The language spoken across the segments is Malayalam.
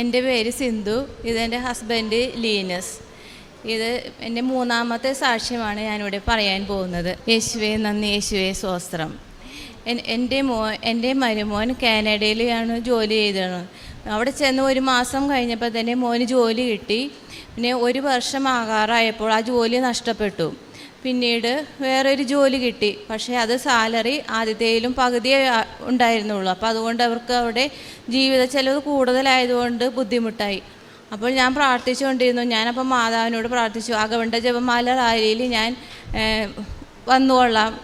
എന്റെ പേര് സിന്ധു ഇതെന്റെ ഹസ്ബൻഡ് ലീനസ്. ഇത് എന്റെ മൂന്നാമത്തെ സാക്ഷ്യമാണ് ഞാനിവിടെ പറയാൻ പോകുന്നത്. യേശുവേ നന്ദി യേശുവേ സ്വസ്ത്രം. എൻ- എന്റെ മോ എന്റെ മരുമോൻ കാനഡയിലാണ് ജോലി ചെയ്തത്. അവിടെ ചെന്ന് ഒരു മാസം കഴിഞ്ഞപ്പോൾ തന്നെ മോന് ജോലി കിട്ടി. പിന്നെ ഒരു വർഷം ആകാറായപ്പോൾ ആ ജോലി നഷ്ടപ്പെട്ടു. പിന്നീട് വേറൊരു ജോലി കിട്ടി. പക്ഷേ അത് സാലറി ആദ്യത്തേലും പകുതിയേ ഉണ്ടായിരുന്നുള്ളൂ. അപ്പോൾ അതുകൊണ്ട് അവർക്ക് അവിടെ ജീവിത ചെലവ് കൂടുതലായതുകൊണ്ട് ബുദ്ധിമുട്ടായി. അപ്പോൾ ഞാൻ പ്രാർത്ഥിച്ചുകൊണ്ടിരുന്നു. ഞാനപ്പോൾ മാതാവിനോട് പ്രാർത്ഥിച്ചു. അകവണ്ട ജപമാല റാലിയിൽ ഞാൻ വന്നുകൊള്ളാം.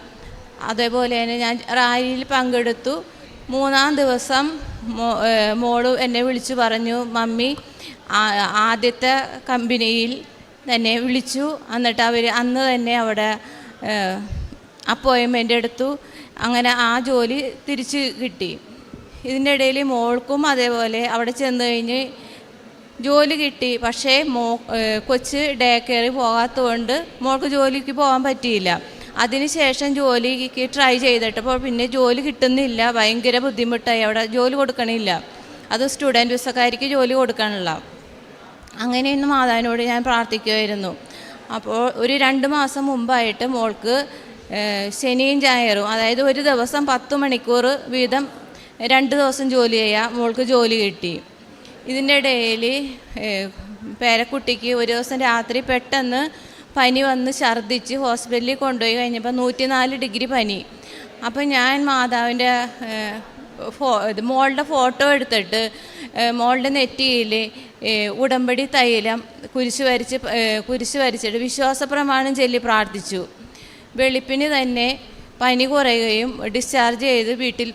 അതേപോലെ തന്നെ ഞാൻ റാലിയിൽ പങ്കെടുത്തു. മൂന്നാം ദിവസം മോൾ എന്നെ വിളിച്ചു പറഞ്ഞു മമ്മി ആദ്യത്തെ കമ്പനിയിൽ തന്നെ വിളിച്ചു. എന്നിട്ട് അവർ അന്ന് തന്നെ അവിടെ അപ്പോയിൻമെന്റ് എടുത്തു. അങ്ങനെ ആ ജോലി തിരിച്ച് കിട്ടി. ഇതിന്റെ ഇടയിൽ മോൾക്കും അതേപോലെ അവിടെ ചെന്ന് കഴിഞ്ഞ് ജോലി കിട്ടി. പക്ഷേ മോ കൊച്ച് ഡേ കെയറിൽ പോകാത്തതുകൊണ്ട് മോൾക്ക് ജോലിക്ക് പോകാൻ പറ്റിയില്ല. അതിനുശേഷം ജോലിക്ക് ട്രൈ ചെയ്തിട്ട് അപ്പോൾ പിന്നെ ജോലി കിട്ടുന്നില്ല ഭയങ്കര ബുദ്ധിമുട്ടായി. അവിടെ ജോലി കൊടുക്കണില്ല. അത് സ്റ്റുഡന്റ് വിസക്കാർക്ക് ജോലി കൊടുക്കാനുള്ള. അങ്ങനെ ഇന്ന് മാതാവിനോട് ഞാൻ പ്രാർത്ഥിക്കുമായിരുന്നു അപ്പോൾ ഒരു രണ്ട് മാസം മുമ്പായിട്ട് മോൾക്ക് ശനിയും ഞായറും അതായത് ഒരു ദിവസം പത്ത് മണിക്കൂർ വീതം രണ്ട് ദിവസം ജോലി ചെയ്യാൻ മോൾക്ക് ജോലി കിട്ടി. ഇതിന്റെ ഇടയിൽ പേരക്കുട്ടിക്ക് ഒരു ദിവസം രാത്രി പെട്ടെന്ന് പനി വന്ന് ഛർദ്ദിച്ച് ഹോസ്പിറ്റലിൽ കൊണ്ടുപോയി കഴിഞ്ഞപ്പോൾ നൂറ്റിനാല് ഡിഗ്രി പനി. അപ്പോൾ ഞാൻ മാതാവിന്റെ ഫോ ഇത് മോളുടെ ഫോട്ടോ എടുത്തിട്ട് മോളുടെ നെറ്റിയിൽ ഉടമ്പടി തൈലം കുരിശ് വരച്ച് കുരിശ് വരച്ചിട്ട് വിശ്വാസ പ്രമാണം ചൊല്ലി പ്രാർത്ഥിച്ചു. വെളുപ്പിന് തന്നെ പനി കുറയുകയും ഡിസ്ചാർജ് ചെയ്ത് വീട്ടിൽ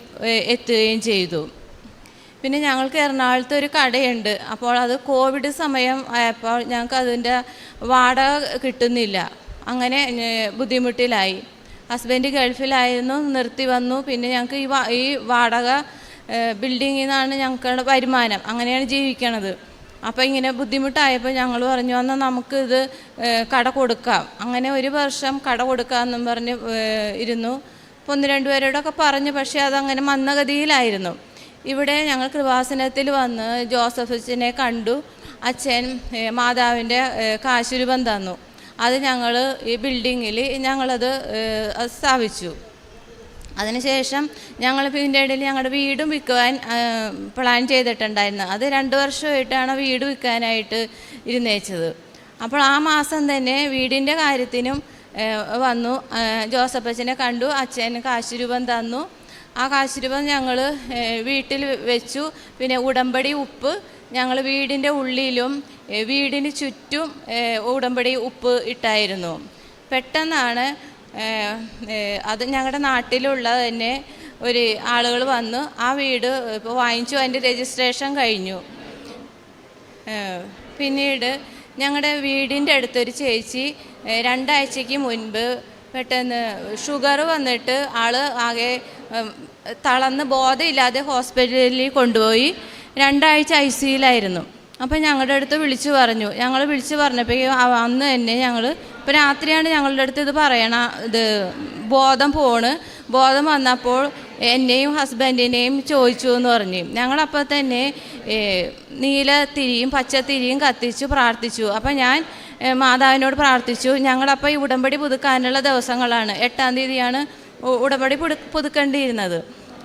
എത്തുകയും ചെയ്തു. പിന്നെ ഞങ്ങൾക്ക് എറണാകുളത്ത് ഒരു കടയുണ്ട്. അപ്പോൾ അത് കോവിഡ് സമയം ആയപ്പോൾ ഞങ്ങൾക്ക് അതിന്റെ വാടക കിട്ടുന്നില്ല. അങ്ങനെ ബുദ്ധിമുട്ടിലായി. ഹസ്ബൻഡ് ഗൾഫിലായിരുന്നു നിർത്തി വന്നു. പിന്നെ ഞങ്ങൾക്ക് ഈ ഈ വാടക ബിൽഡിങ്ങിൽ നിന്നാണ് ഞങ്ങളുടെ വരുമാനം. അങ്ങനെയാണ് ജീവിക്കണത്. അപ്പോൾ ഇങ്ങനെ ബുദ്ധിമുട്ടായപ്പോൾ ഞങ്ങൾ പറഞ്ഞു എന്നാൽ നമുക്കിത് കട കൊടുക്കാം. അങ്ങനെ ഒരു വർഷം കട കൊടുക്കാമെന്നും പറഞ്ഞ് ഇരുന്നു. ഒന്ന് രണ്ട് പേരോടൊക്കെ പറഞ്ഞു പക്ഷേ അതങ്ങനെ മന്ദഗതിയിലായിരുന്നു. ഇവിടെ ഞങ്ങൾ കൃപാസനത്തിൽ വന്ന് ജോസഫ് അച്ഛനെ കണ്ടു. അച്ഛൻ മാതാവിന്റെ കാശുരൂപം തന്നു. അത് ഞങ്ങൾ ഈ ബിൽഡിങ്ങിൽ ഞങ്ങളത് സ്ഥാപിച്ചു. അതിനുശേഷം ഞങ്ങൾ ഇതിന്റെ ഇടയിൽ ഞങ്ങളുടെ വീടും വിൽക്കുവാൻ പ്ലാൻ ചെയ്തിട്ടുണ്ടായിരുന്നു. അത് രണ്ട് വർഷമായിട്ടാണ് വീട് വിൽക്കാനായിട്ട് ഇരുന്നേച്ചത്. അപ്പോൾ ആ മാസം തന്നെ വീടിന്റെ കാര്യത്തിനും വന്നു. ജോസഫ് അച്ഛനെ കണ്ടു. അച്ഛൻ കാശ് രൂപം തന്നു. ആ കാശിരൂപം ഞങ്ങൾ വീട്ടിൽ വെച്ചു. പിന്നെ ഉടമ്പടി ഉപ്പ് ഞങ്ങൾ വീടിന്റെ ഉള്ളിലും വീടിന് ചുറ്റും ഉടമ്പടി ഉപ്പ് ഇട്ടായിരുന്നു. പെട്ടെന്നാണ് അത് ഞങ്ങളുടെ നാട്ടിലുള്ള തന്നെ ഒരു ആളുകൾ വന്ന് ആ വീട് ഇപ്പോൾ വാങ്ങിച്ചു. അതിന്റെ രജിസ്ട്രേഷൻ കഴിഞ്ഞു. പിന്നീട് ഞങ്ങളുടെ വീടിന്റെ അടുത്തൊരു ചേച്ചി രണ്ടാഴ്ചയ്ക്ക് മുൻപ് പെട്ടെന്ന് ഷുഗർ വന്നിട്ട് ആൾ ആകെ തളർന്ന് ബോധമില്ലാതെ ഹോസ്പിറ്റലിൽ കൊണ്ടുപോയി. രണ്ടാഴ്ച ഐ സിയിലായിരുന്നു അപ്പം ഞങ്ങളുടെ അടുത്ത് വിളിച്ചു പറഞ്ഞു. ഞങ്ങൾ വിളിച്ചു പറഞ്ഞപ്പോഴേക്കും അന്ന് തന്നെ ഞങ്ങൾ ഇപ്പം രാത്രിയാണ് ഞങ്ങളുടെ അടുത്ത് ഇത് പറയണ ഇത് ബോധം പോണ്. ബോധം വന്നപ്പോൾ എന്നെയും ഹസ്ബൻഡിനെയും ചോദിച്ചു എന്ന് പറഞ്ഞു. ഞങ്ങളപ്പോൾ തന്നെ നീല തിരിയും പച്ച തിരിയും കത്തിച്ചു പ്രാർത്ഥിച്ചു. അപ്പം ഞാൻ മാതാവിനോട് പ്രാർത്ഥിച്ചു. ഞങ്ങളപ്പോൾ ഈ ഉടമ്പടി പുതുക്കാനുള്ള ദിവസങ്ങളാണ്. എട്ടാം തീയതിയാണ് ഉടമ്പടി പുതു പുതുക്കേണ്ടിയിരുന്നത്.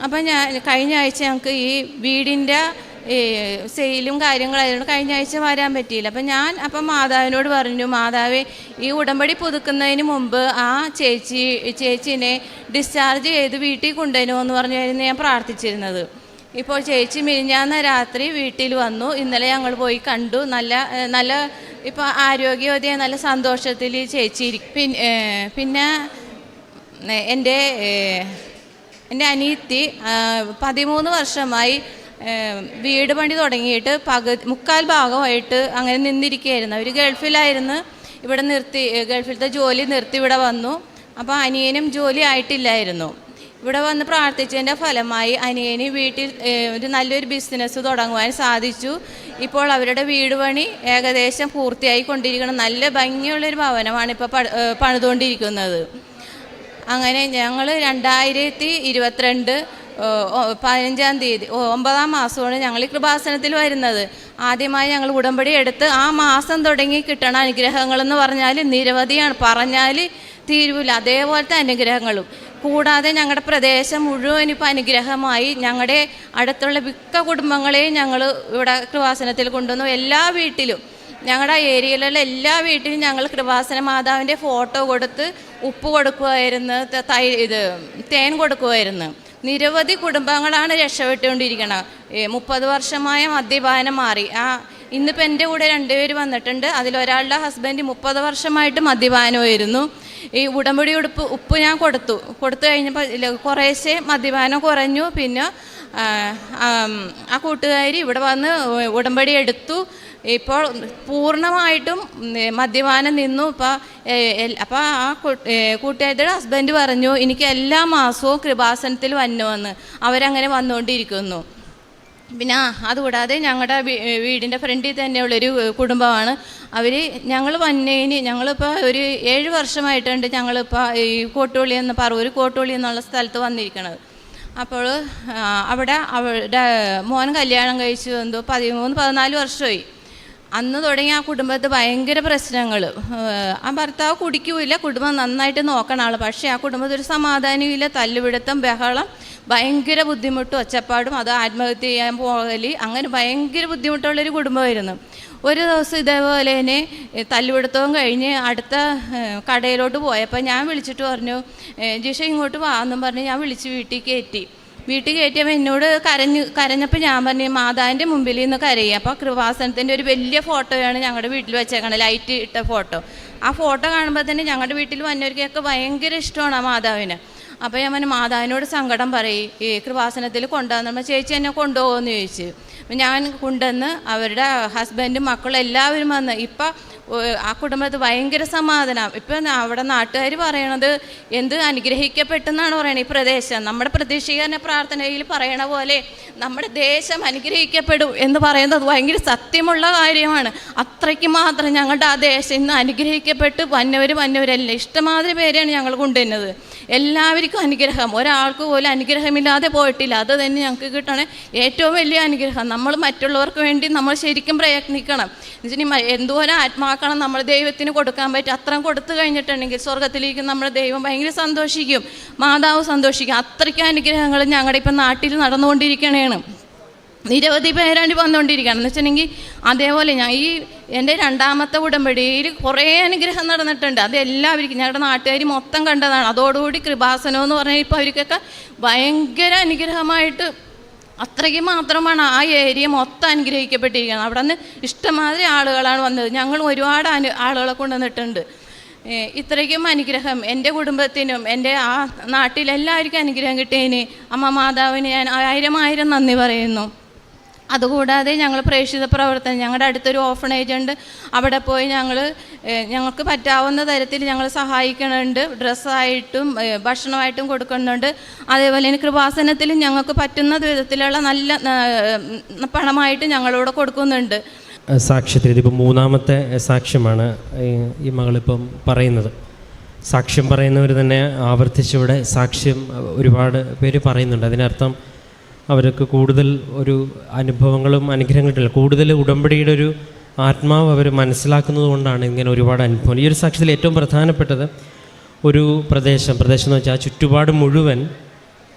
അപ്പം ഞാൻ കഴിഞ്ഞ ആഴ്ച ഞങ്ങൾക്ക് ഈ വീടിന്റെ സെയിലും കാര്യങ്ങളായതുകൊണ്ട് കഴിഞ്ഞ ആഴ്ച വരാൻ പറ്റിയില്ല. അപ്പം ഞാൻ അപ്പം മാതാവിനോട് പറഞ്ഞു മാതാവേ ഈ ഉടമ്പടി പുതുക്കുന്നതിന് മുമ്പ് ആ ചേച്ചി ചേച്ചീനെ ഡിസ്ചാർജ് ചെയ്ത് വീട്ടിൽ കൊണ്ടുവരുമോ? എന്ന് പറഞ്ഞായിരുന്നു ഞാൻ പ്രാർത്ഥിച്ചിരുന്നത്. ഇപ്പോൾ ചേച്ചി മിനിഞ്ഞാന്ന രാത്രി വീട്ടിൽ വന്നു. ഇന്നലെ ഞങ്ങൾ പോയി കണ്ടു. നല്ല നല്ല ഇപ്പോൾ ആരോഗ്യവതിയെ നല്ല സന്തോഷത്തിൽ ചേച്ചി പിന്നെ എന്റെ എന്റെ അനിയത്തി പതിമൂന്ന് വർഷമായി വീട് പണി തുടങ്ങിയിട്ട് പകുതി മുക്കാൽ ഭാഗമായിട്ട് അങ്ങനെ നിന്നിരിക്കുകയായിരുന്നു. അവർ ഗൾഫിലായിരുന്നു. ഇവിടെ നിർത്തി ഗൾഫിലത്തെ ജോലി നിർത്തി ഇവിടെ വന്നു. അപ്പോൾ അനിയനും ജോലി ആയിട്ടില്ലായിരുന്നു. ഇവിടെ വന്ന് പ്രാർത്ഥിച്ചതിന്റെ ഫലമായി അനിയന് വീട്ടിൽ ഒരു നല്ലൊരു ബിസിനസ് തുടങ്ങുവാൻ സാധിച്ചു. ഇപ്പോൾ അവരുടെ വീട് പണി ഏകദേശം പൂർത്തിയായി കൊണ്ടിരിക്കുന്ന. നല്ല ഭംഗിയുള്ളൊരു ഭവനമാണ് ഇപ്പോൾ പണി- പണിതുകൊണ്ടിരിക്കുന്നത്. അങ്ങനെ ഞങ്ങൾ രണ്ടായിരത്തി ഇരുപത്തിരണ്ട് പതിനഞ്ചാം തീയതി ഒമ്പതാം മാസമാണ് ഞങ്ങൾ ഈ കൃപാസനത്തിൽ വരുന്നത്. ആദ്യമായി ഞങ്ങൾ ഉടമ്പടി എടുത്ത് ആ മാസം തുടങ്ങി കിട്ടണ അനുഗ്രഹങ്ങളെന്ന് പറഞ്ഞാൽ നിരവധിയാണ്. പറഞ്ഞാൽ തീരുവില്ല. അതേപോലത്തെ അനുഗ്രഹങ്ങളും. കൂടാതെ ഞങ്ങളുടെ പ്രദേശം മുഴുവൻ ഇപ്പോൾ അനുഗ്രഹമായി. ഞങ്ങളുടെ അടുത്തുള്ള മിക്ക കുടുംബങ്ങളെയും ഞങ്ങൾ ഇവിടെ കൃപാസനത്തിൽ കൊണ്ടുവന്നു. എല്ലാ വീട്ടിലും ഞങ്ങളുടെ ഏരിയയിലുള്ള എല്ലാ വീട്ടിലും ഞങ്ങൾ കൃപാസന മാതാവിന്റെ ഫോട്ടോ കൊടുത്ത് ഉപ്പ് കൊടുക്കുമായിരുന്നു ത- ഇത് തേൻ കൊടുക്കുമായിരുന്നു നിരവധി കുടുംബങ്ങളാണ് രക്ഷപ്പെട്ടുകൊണ്ടിരിക്കുന്നത് മുപ്പത് വർഷമായ മദ്യപാനം മാറി. ആ ഇന്നിപ്പോൾ എന്റെ കൂടെ രണ്ടുപേർ വന്നിട്ടുണ്ട്. അതിലൊരാളുടെ ഹസ്ബൻഡ് മുപ്പത് വർഷമായിട്ട് മദ്യപാനമായിരുന്നു. ഈ ഉടമ്പടി ഉടുപ്പ് ഉപ്പ് ഞാൻ കൊടുത്തു. കൊടുത്തു കഴിഞ്ഞപ്പോൾ കുറേശ്ശെ മദ്യപാനം കുറഞ്ഞു. പിന്നെ ആ, കൂട്ടുകാരി ഇവിടെ വന്ന് ഉടമ്പടി എടുത്തു. ഇപ്പോൾ പൂർണമായിട്ടും മദ്യപാനം നിന്നു. ഇപ്പോൾ അപ്പോൾ ആ കൂട്ടുകാരിയുടെ ഹസ്ബൻഡ് പറഞ്ഞു എനിക്ക് എല്ലാ മാസവും കൃപാസനത്തിൽ വന്നുവെന്ന്. അവരങ്ങനെ വന്നുകൊണ്ടിരിക്കുന്നു. പിന്നെ അതുകൂടാതെ ഞങ്ങളുടെ വീടിന്റെ ഫ്രണ്ടിൽ തന്നെയുള്ളൊരു കുടുംബമാണ്. അവർ ഞങ്ങൾ വന്നതിന് ഞങ്ങളിപ്പോൾ ഒരു ഏഴ് വർഷമായിട്ടുണ്ട് ഞങ്ങളിപ്പോൾ ഈ കോട്ടുള്ളി എന്ന പറവൂർ കോട്ടുള്ളി എന്നുള്ള സ്ഥലത്ത് വന്നിരിക്കുന്നത് അപ്പോൾ അവിടെ അവരുടെ മോൻ കല്യാണം കഴിച്ചു എന്തോ പതിമൂന്ന് പതിനാല് വർഷമായി. അന്ന് തുടങ്ങി ആ കുടുംബത്ത് ഭയങ്കര പ്രശ്നങ്ങൾ ആ ഭർത്താവ് കുടിക്കൂല കുടുംബം നന്നായിട്ട് നോക്കണ ആൾ പക്ഷേ ആ കുടുംബത്തിൽ ഒരു സമാധാനമില്ല തല്ലുപിടുത്തം ബഹളം. ഭയങ്കര ബുദ്ധിമുട്ടും ഒച്ചപ്പാടും അത് ആത്മഹത്യ ചെയ്യാൻ പോകലി അങ്ങനെ ഭയങ്കര ബുദ്ധിമുട്ടുള്ളൊരു കുടുംബമായിരുന്നു. ഒരു ദിവസം ഇതേപോലെ തന്നെ തല്ലുപിടുത്തവും കഴിഞ്ഞ് അടുത്ത കടയിലോട്ട് പോയപ്പോൾ ഞാൻ വിളിച്ചിട്ട് പറഞ്ഞു ജിഷ ഇങ്ങോട്ട് വാ എന്നും പറഞ്ഞ് ഞാൻ വിളിച്ച് വീട്ടിൽ കയറ്റി. വീട്ടിൽ കയറ്റിയപ്പോൾ എന്നോട് കരഞ്ഞ് കരഞ്ഞപ്പോൾ ഞാൻ പറഞ്ഞു മാതാവിന്റെ മുമ്പിൽ നിന്ന് കരയുക അപ്പോൾ കൃപാസനത്തിന്റെ ഒരു വലിയ ഫോട്ടോയാണ് ഞങ്ങളുടെ വീട്ടിൽ വെച്ചേക്കണത് ലൈറ്റ് ഇട്ട ഫോട്ടോ. ആ ഫോട്ടോ കാണുമ്പോൾ തന്നെ ഞങ്ങളുടെ വീട്ടിൽ വന്നവർക്കൊക്കെ ഭയങ്കര ഇഷ്ടമാണ് ആ മാതാവിന്. അപ്പോൾ ഞാൻ മാതാവിനോട് സങ്കടം പറയും. ഈ കൃപാസനത്തിൽ കൊണ്ടുവന്നപ്പോൾ ചേച്ചി എന്നെ കൊണ്ടുപോകുമെന്ന് ചോദിച്ചു. ഞാൻ കൊണ്ടുവന്ന് അവരുടെ ഹസ്ബൻഡും മക്കളും എല്ലാവരും വന്ന് ഇപ്പോൾ ആ കുടുംബത്തിൽ ഭയങ്കര സമാധാനം. ഇപ്പം അവിടെ നാട്ടുകാർ പറയണത് എന്ത് അനുഗ്രഹിക്കപ്പെട്ടെന്നാണ് പറയണത് ഈ പ്രദേശം. നമ്മുടെ പ്രതീക്ഷിക്കുന്ന പ്രാർത്ഥനയിൽ പറയണ പോലെ നമ്മുടെ ദേശം അനുഗ്രഹിക്കപ്പെടും എന്ന് പറയുന്നത് ഭയങ്കര സത്യമുള്ള കാര്യമാണ്. അത്രയ്ക്ക് മാത്രം ഞങ്ങളുടെ ആ ദേശം ഇന്ന് അനുഗ്രഹിക്കപ്പെട്ട്. വന്നവർ വന്നവരല്ല. ഇഷ്ടമാതിരി പേരെയാണ് ഞങ്ങൾ കൊണ്ടുവരുന്നത്. എല്ലാവർക്കും അനുഗ്രഹം. ഒരാൾക്ക് പോലും അനുഗ്രഹമില്ലാതെ പോയിട്ടില്ല. അത് തന്നെ ഞങ്ങൾക്ക് കിട്ടണ ഏറ്റവും വലിയ അനുഗ്രഹം. നമ്മൾ മറ്റുള്ളവർക്ക് വേണ്ടി നമ്മൾ ശരിക്കും പ്രയത്നിക്കണം. എന്നുവെച്ചാൽ എന്തോരം ആത്മാക്കണം നമ്മൾ ദൈവത്തിന് കൊടുക്കാൻ പറ്റും. അത്രയും കൊടുത്തു കഴിഞ്ഞിട്ടുണ്ടെങ്കിൽ സ്വർഗത്തിലേക്ക് നമ്മുടെ ദൈവം ഭയങ്കര സന്തോഷിക്കും. മാതാവ് സന്തോഷിക്കും. അത്രയ്ക്ക് അനുഗ്രഹങ്ങൾ ഞങ്ങളുടെ ഇപ്പം നാട്ടിൽ നടന്നുകൊണ്ടിരിക്കണേണ്. നിരവധി പേരാണ് വന്നുകൊണ്ടിരിക്കുകയാണ്. എന്ന് വെച്ചിട്ടുണ്ടെങ്കിൽ അതേപോലെ ഞാൻ ഈ എന്റെ രണ്ടാമത്തെ ഉടമ്പടിയിൽ കുറേ അനുഗ്രഹം നടന്നിട്ടുണ്ട്. അതെല്ലാവർക്കും ഞങ്ങളുടെ നാട്ടുകാർ മൊത്തം കണ്ടതാണ്. അതോടുകൂടി കൃപാസനം എന്ന് പറഞ്ഞാൽ ഇപ്പോൾ അവർക്കൊക്കെ ഭയങ്കര അനുഗ്രഹമായിട്ട് അത്രയ്ക്ക് മാത്രമാണ് ആ ഏരിയ മൊത്തം അനുഗ്രഹിക്കപ്പെട്ടിരിക്കുന്നത്. അവിടെ നിന്ന് ഇഷ്ടമാതിരി ആളുകളാണ് വന്നത്. ഞങ്ങൾ ഒരുപാട് അനു ആളുകളെ കൊണ്ടുവന്നിട്ടുണ്ട് ഇത്രയ്ക്കും അനുഗ്രഹം. എന്റെ കുടുംബത്തിനും എന്റെ ആ നാട്ടിലെല്ലാവർക്കും അനുഗ്രഹം കിട്ടിയതിന് അമ്മ മാതാവിന് ഞാൻ ആയിരം ആയിരം നന്ദി പറയുന്നു. അതുകൂടാതെ ഞങ്ങൾ പ്രേക്ഷിത പ്രവർത്തനം ഞങ്ങളുടെ അടുത്തൊരു ഓഫണേജ് ഉണ്ട്. അവിടെ പോയി ഞങ്ങൾ ഞങ്ങൾക്ക് പറ്റാവുന്ന തരത്തിൽ ഞങ്ങൾ സഹായിക്കുന്നുണ്ട് ഡ്രസ്സായിട്ടും ഭക്ഷണമായിട്ടും കൊടുക്കുന്നുണ്ട്. അതേപോലെ തന്നെ കൃപാസനത്തിലും ഞങ്ങൾക്ക് പറ്റുന്ന വിധത്തിലുള്ള നല്ല പണമായിട്ട് ഞങ്ങളോട് കൊടുക്കുന്നുണ്ട്. സാക്ഷ്യത്തിൽ ഇതിപ്പോൾ മൂന്നാമത്തെ സാക്ഷ്യമാണ് ഈ മകളിപ്പം പറയുന്നത്. സാക്ഷ്യം പറയുന്നവർ തന്നെ ആവർത്തിച്ചിവിടെ സാക്ഷ്യം ഒരുപാട് പേര് പറയുന്നുണ്ട്. അതിനർത്ഥം അവർക്ക് കൂടുതൽ ഒരു അനുഭവങ്ങളും അനുഗ്രഹങ്ങളും കൂടുതൽ ഉടമ്പടിയുടെ ഒരു ആത്മാവ് അവർ മനസ്സിലാക്കുന്നത് കൊണ്ടാണ് ഇങ്ങനെ ഒരുപാട് അനുഭവം. ഈ ഒരു സാക്ഷ്യത്തിൽ ഏറ്റവും പ്രധാനപ്പെട്ടത് ഒരു പ്രദേശം. പ്രദേശം എന്ന് വെച്ചാൽ ആ ചുറ്റുപാട് മുഴുവൻ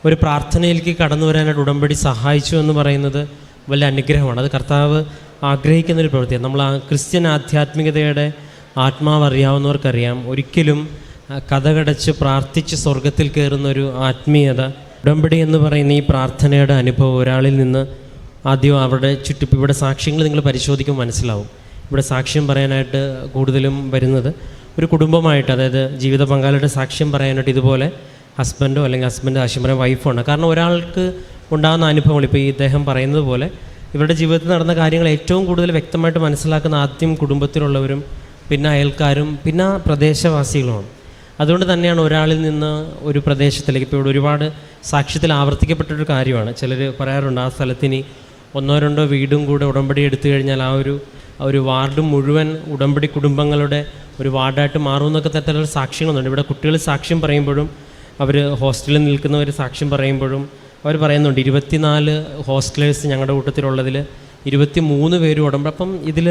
ഒരു പ്രാർത്ഥനയിലേക്ക് കടന്നു വരാനായിട്ട് ഉടമ്പടി സഹായിച്ചു എന്ന് പറയുന്നത് വലിയ അനുഗ്രഹമാണ്. അത് കർത്താവ് ആഗ്രഹിക്കുന്ന ഒരു പ്രവൃത്തിയാണ്. നമ്മൾ ആ ക്രിസ്ത്യൻ ആധ്യാത്മികതയുടെ ആത്മാവ് അറിയാവുന്നവർക്കറിയാം. ഒരിക്കലും കഥകടച്ച് പ്രാർത്ഥിച്ച് സ്വർഗത്തിൽ കയറുന്ന ഒരു ആത്മീയത ഉടമ്പടി എന്ന് പറയുന്ന ഈ പ്രാർത്ഥനയുടെ അനുഭവം ഒരാളിൽ നിന്ന് ആദ്യം അവരുടെ ചുറ്റിപ്പ് ഇവിടെ സാക്ഷ്യങ്ങൾ നിങ്ങൾ പരിശോധിക്കുമ്പോൾ മനസ്സിലാവും. ഇവിടെ സാക്ഷ്യം പറയാനായിട്ട് കൂടുതലും വരുന്നത് ഒരു കുടുംബമായിട്ട് അതായത് ജീവിത പങ്കാളിയുടെ സാക്ഷ്യം പറയാനായിട്ട് ഇതുപോലെ ഹസ്ബൻഡോ അല്ലെങ്കിൽ ഹസ്ബൻഡ് സാക്ഷ്യം പറയാൻ വൈഫാണ് കാരണം ഒരാൾക്ക് ഉണ്ടാകുന്ന അനുഭവങ്ങൾ ഇപ്പോൾ ഈ ഇദ്ദേഹം പറയുന്നത് പോലെ ഇവരുടെ ജീവിതത്തിൽ നടന്ന കാര്യങ്ങൾ ഏറ്റവും കൂടുതൽ വ്യക്തമായിട്ട് മനസ്സിലാക്കുന്ന ആദ്യം കുടുംബത്തിലുള്ളവരും പിന്നെ അയൽക്കാരും പിന്നെ പ്രദേശവാസികളുമാണ്. അതുകൊണ്ട് തന്നെയാണ് ഒരാളിൽ നിന്ന് ഒരു പ്രദേശത്തിലേക്ക് ഇപ്പോൾ ഇവിടെ ഒരുപാട് സാക്ഷ്യത്തിൽ ആവർത്തിക്കപ്പെട്ടൊരു കാര്യമാണ്. ചിലർ പറയാറുണ്ട് ആ സ്ഥലത്തിന് ഒന്നോ രണ്ടോ വീടും കൂടെ ഉടമ്പടി എടുത്തു കഴിഞ്ഞാൽ ആ ഒരു ഒരു വാർഡ് മുഴുവൻ ഉടമ്പടി കുടുംബങ്ങളുടെ ഒരു വാർഡായിട്ട് മാറുമെന്നൊക്കെ തരത്തിലുള്ള സാക്ഷ്യങ്ങളുണ്ട്. ഇവിടെ കുട്ടികൾ സാക്ഷ്യം പറയുമ്പോഴും അവർ ഹോസ്റ്റലിൽ നിൽക്കുന്നവർ സാക്ഷ്യം പറയുമ്പോഴും അവർ പറയുന്നുണ്ട് ഇരുപത്തിനാല് ഹോസ്റ്റലേഴ്സ് ഞങ്ങളുടെ കൂട്ടത്തിലുള്ളതിൽ ഇരുപത്തി മൂന്ന് പേരും ഉടമ്പ അപ്പം ഇതിൽ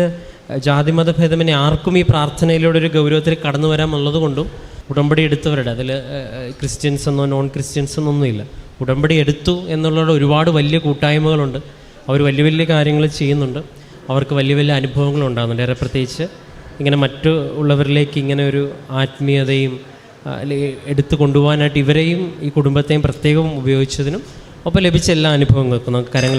ജാതിമത ഭേദമനെ ആർക്കും ഈ പ്രാർത്ഥനയിലൂടെ ഒരു ഗൗരവത്തിൽ കടന്നു വരാമെന്നുള്ളത് കൊണ്ടും ഉടമ്പടി എടുത്തവരുടെ അതിൽ ക്രിസ്ത്യൻസ് എന്നോ നോൺ ക്രിസ്ത്യൻസ് എന്നൊന്നുമില്ല ഉടമ്പടി എടുത്തു എന്നുള്ളത് ഒരുപാട് വലിയ കൂട്ടായ്മകളുണ്ട്. അവർ വലിയ വലിയ കാര്യങ്ങൾ ചെയ്യുന്നുണ്ട്. അവർക്ക് വലിയ വലിയ അനുഭവങ്ങൾ ഉണ്ടാകുന്നുണ്ട്. ഏറെ പ്രത്യേകിച്ച് ഇങ്ങനെ മറ്റു ഉള്ളവരിലേക്ക് ഇങ്ങനെ ഒരു ആത്മീയതയും അല്ലെങ്കിൽ എടുത്തു കൊണ്ടുപോകാനായിട്ട് ഇവരെയും ഈ കുടുംബത്തെയും പ്രത്യേകം ഉപയോഗിച്ചതിനും ഒപ്പം ലഭിച്ച എല്ലാ അനുഭവങ്ങൾക്കും നമുക്ക് കരങ്ങൾ